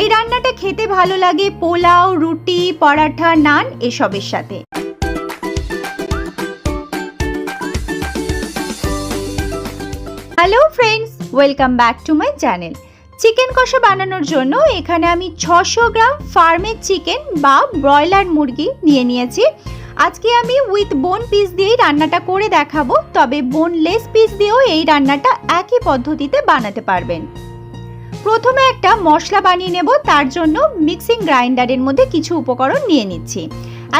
এই রান্নাটা খেতে ভালো লাগে পোলাও, রুটি, পরাঠা, নান এসবের সাথে। Hello friends welcome back to my channel chicken কষা বানানোর জন্য এখানে আমি ছশো গ্রাম ফার্মের চিকেন বা ব্রয়লার মুরগি নিয়ে নিয়েছি। আজকে আমি উইথ বোন পিস দিয়েই রান্নাটা করে দেখাবো, তবে বোনলেস পিস দিয়েও এই রান্নাটা একই পদ্ধতিতে বানাতে পারবেন। প্রথমে একটা মশলা বানিয়ে নেব, তার জন্য মিক্সিং গ্রাইন্ডারের মধ্যে কিছু উপকরণ নিয়ে নিচ্ছি।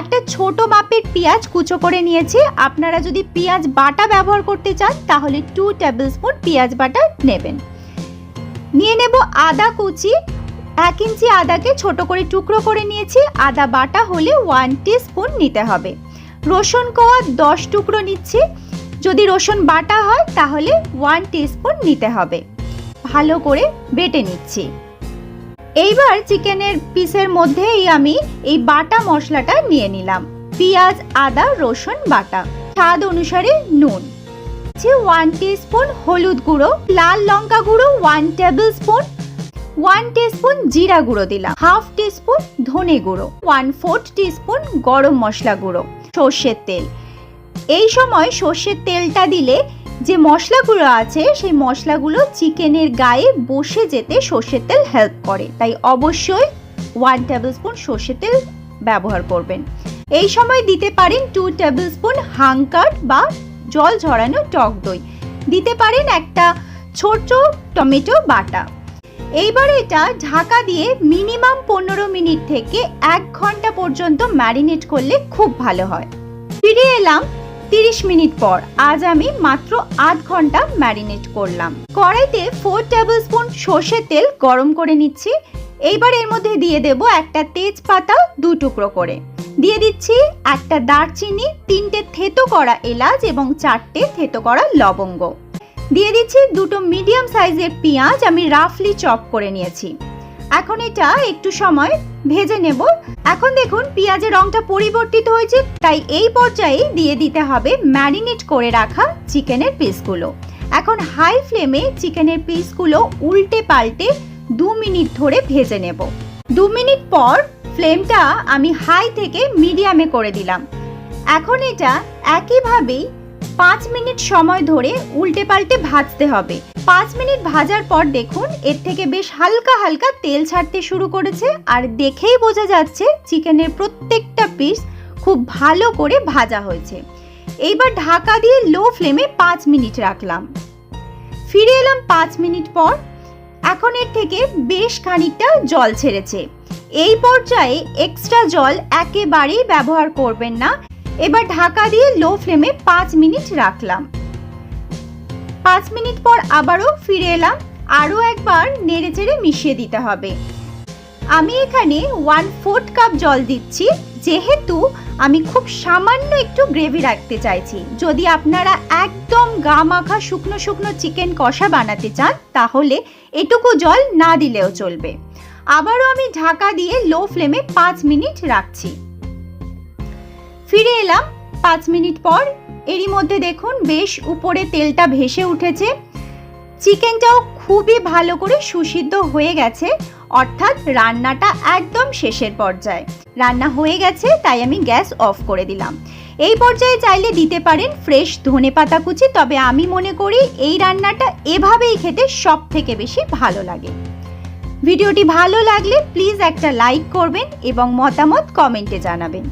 একটা ছোট মাপের পেঁয়াজ কুচো করে নিয়েছি। আপনারা যদি পেঁয়াজ বাটা ব্যবহার করতে চান, তাহলে টু টেবিল স্পুন পেঁয়াজ বাটা নেবেন। নিয়ে নেব আদা কুচি। এক ইঞ্চি আদাকে ছোট করে টুকরো করে নিয়েছি। আদা বাটা হলে ওয়ান স্পুন নিতে হবে। রসুন কোয়া দশ টুকরো নিচ্ছি। যদি রসুন বাটা হয়, তাহলে ওয়ান স্পুন নিতে হবে। ভালো করে বেটে নিচ্ছি। এইবার চিকেনের পিসের মধ্যেই আমি এই বাটা মশলাটা নিয়ে নিলাম। পেঁয়াজ, আদা, রসুন বাটা। স্বাদ অনুসারে নুন। ওয়ান স্পুন হলুদ গুঁড়ো, লাল লঙ্কা গুঁড়ো one tablespoon one spoon জিরা গুঁড়ো দিলাম। হাফ স্পুন ধনে গুঁড়ো ওয়ান ফোর্থ স্পুন গরম মশলা গুঁড়ো, সর্ষের তেল। এই সময় সর্ষের তেলটা দিলে যে মশলাগুলো আছে, সেই মশলাগুলো চিকেনের গায়ে বসে যেতে সর্ষের তেল হেল্প করে। তাই অবশ্যই ওয়ান টেবিল স্পুন সর্ষের তেল ব্যবহার করবেন। এই সময় দিতে পারেন টু টেবিল স্পুন হাঙ্কার বা জল ঝরানো টক দই। দিতে পারেন একটা ছোট টমেটো বাটা। এইবার এটা ঢাকা দিয়ে মিনিমাম পনেরো মিনিট থেকে এক ঘণ্টা পর্যন্ত ম্যারিনেট করলে খুব ভালো হয়। ফিরে এলাম তিরিশ মিনিট পর আজ আমি মাত্র আধ ঘণ্টা ম্যারিনেট করলাম। কড়াইতে ফোর টেবিল স্পুন সর্ষের তেল গরম করে নিচ্ছি। এইবার এর মধ্যে দিয়ে দেব একটা তেজপাতা দু টুকরো করে। দিয়ে দিচ্ছি একটা দারচিনি, তিনটে থেতো করা এলাচ এবং চারটে থেতো করা লবঙ্গ। দিয়ে দিচ্ছি দুটো মিডিয়াম সাইজের পেঁয়াজ আমি রাফলি চপ করে নিয়েছি। এখন এটা একটু সময় ভেজে নেব। এখন দেখুন, পেঁয়াজের রংটা পরিবর্তিত হয়েছে, তাই এই পর্যায়ে দিয়ে দিতে হবে ম্যারিনেট করে রাখা চিকেনের পিসগুলো। এখন হাই ফ্লেমে চিকেনের পিসগুলো উল্টে পাল্টে দু মিনিট ধরে ভেজে নেব। দু মিনিট পর ফ্লেমটা আমি হাই থেকে মিডিয়ামে করে দিলাম। এখন এটা একইভাবেই পাঁচ মিনিট সময় ধরে উল্টে পাল্টে ভাজতে হবে। পাঁচ মিনিট ভাজার পর দেখুন, এর থেকে বেশ হালকা হালকা তেল ছাড়তে শুরু করেছে আর দেখেই বোঝা যাচ্ছে চিকেনের প্রত্যেকটা পিস খুব ভালো করে ভাজা হয়েছে। এইবার ঢাকা দিয়ে লো ফ্লেমে পাঁচ মিনিট রাখলাম। ফিরে এলাম পাঁচ মিনিট পর। এখন এর থেকে বেশ খানিকটা জল ছেড়েছে। এই পর্যায়ে এক্সট্রা জল একেবারেই ব্যবহার করবেন না। এবার ঢাকা দিয়ে লো ফ্লেমে পাঁচ মিনিট রাখলাম। পাঁচ মিনিট পর আবারও ফিরে এলাম, আরও একবার নেড়ে চেড়ে মিশিয়ে দিতে হবে। আমি এখানে ওয়ান ফোর্থ কাপ জল দিচ্ছি, যেহেতু আমি খুব সামান্য একটু গ্রেভি রাখতে চাইছি। যদি আপনারা একদম গা মাখা শুকনো শুকনো চিকেন কষা বানাতে চান, তাহলে এটুকু জল না দিলেও চলবে। আবারও আমি ঢাকা দিয়ে লো ফ্লেমে পাঁচ মিনিট রাখছি। ফিরে এলাম। পাঁচ মিনিট পর এরই মধ্যে দেখুন বেশ উপরে তেলটা ভেসে উঠেছে। চিকেনটাও খুবই ভালো করে সুসিদ্ধ হয়ে গেছে। অর্থাৎ রান্নাটা একদম শেষের পর্যায়ে। রান্না হয়ে গেছে, তাই আমি গ্যাস অফ করে দিলাম। এই পর্যায়ে চাইলে দিতে পারেন ফ্রেশ ধনে পাতা কুচি, তবে আমি মনে করি এই রান্নাটা এভাবেই খেতে সব থেকে বেশি ভালো লাগে। ভিডিওটি ভালো লাগলে প্লিজ একটা লাইক করবেন এবং মতামত কমেন্টে জানাবেন।